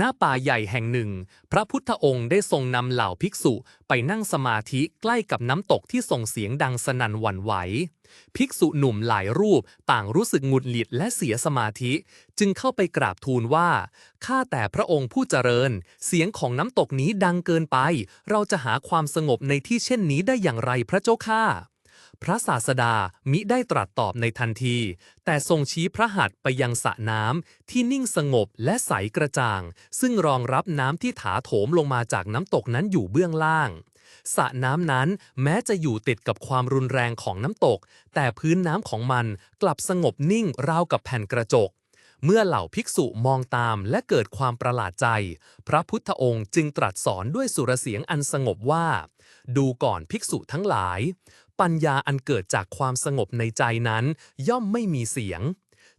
ณป่าใหญ่แห่งหนึ่ง พระพุทธองค์ได้ทรงนำเหล่าภิกษุไปนั่งสมาธิใกล้กับน้ำตกที่ส่งเสียงดังสนั่นหวั่นไหว ภิกษุหนุ่มหลายรูปต่างรู้สึกหงุดหงิดและเสียสมาธิ จึงเข้าไปกราบทูลว่า ข้าแต่พระองค์ผู้เจริญ เสียงของน้ำตกนี้ดังเกินไป เราจะหาความสงบในที่เช่นนี้ได้อย่างไรพระเจ้าข้า พระศาสดามิได้ตรัสตอบในทันที แต่ทรงชี้พระหัตถ์ไปยังสระน้ำที่นิ่งสงบและใสกระจ่าง ซึ่งรองรับน้ำที่ถาโถมลงมาจากน้ำตกนั้นอยู่เบื้องล่างสระน้ำนั้นแม้จะอยู่ติดกับความรุนแรงของน้ำตก แต่พื้นน้ำของมันกลับสงบนิ่งราวกับแผ่นกระจก เมื่อเหล่าภิกษุมองตามและเกิดความประหลาดใจ พระพุทธองค์จึงตรัสสอนด้วยสุรเสียงอันสงบว่า ดูก่อนภิกษุทั้งหลาย ปัญญาอันเกิดจากความสงบในใจนั้น ย่อมไม่มีเสียง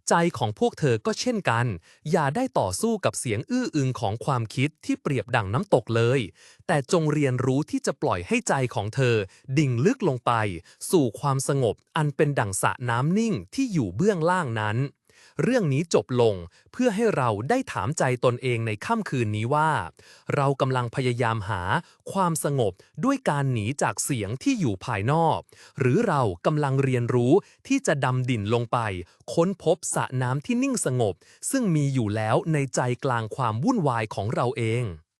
ใจของพวกเธอก็เช่นกัน อย่าได้ต่อสู้กับเสียงอื้ออึงของความคิดที่เปรียบดั่งน้ำตกเลย แต่จงเรียนรู้ที่จะปล่อยให้ใจของเธอ ดิ่งลึกลงไป สู่ความสงบอันเป็นดั่งสระน้ำนิ่งที่อยู่เบื้องล่างนั้น เรื่องนี้จบลงเพื่อให้เราได้ถามใจตนเองในค่ำคืนนี้ว่า เรากำลังพยายามหาความสงบด้วยการหนีจากเสียงที่อยู่ภายนอก หรือเรากำลังเรียนรู้ที่จะดำดิ่นลงไป ค้นพบสระน้ำที่นิ่งสงบ ซึ่งมีอยู่แล้วในใจกลางความวุ่นวายของเราเอง